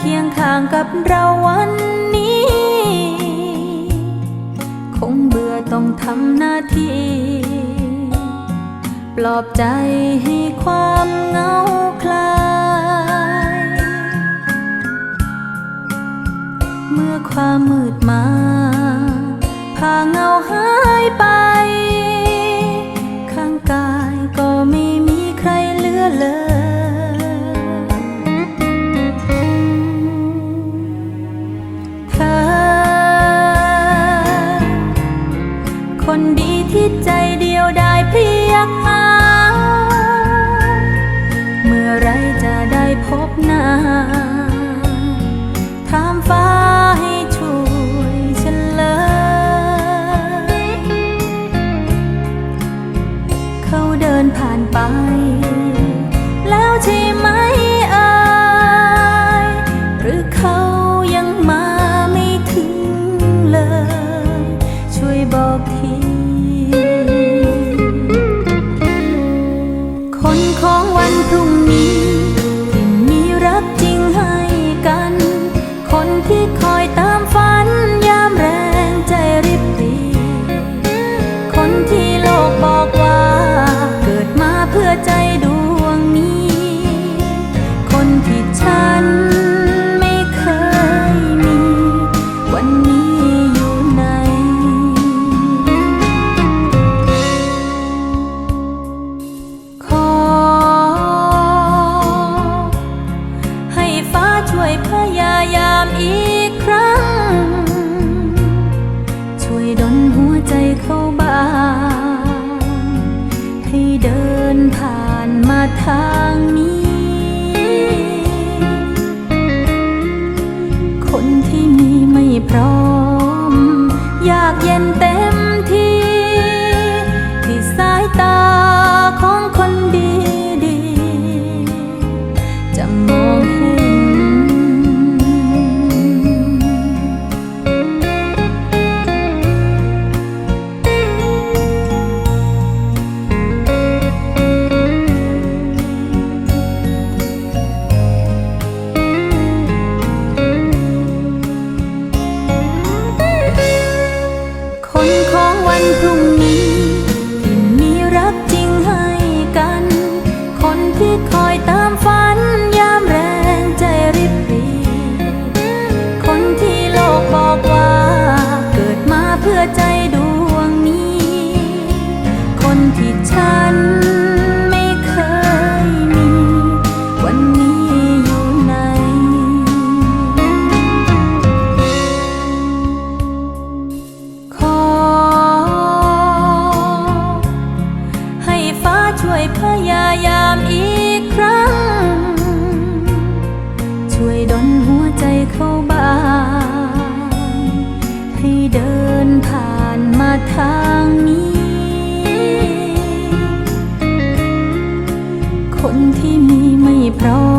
เคียงข้างกับเราวันนี้ คงเบื่อต้องทำหน้าที่ ปลอบใจให้ความเหงาคลาย เมื่อความมืดมาพาเงาหายไป ใจ ช่วยดนหัวใจเขาบางให้เดินผ่านมาทางนี้ คนที่มีไม่พร้อม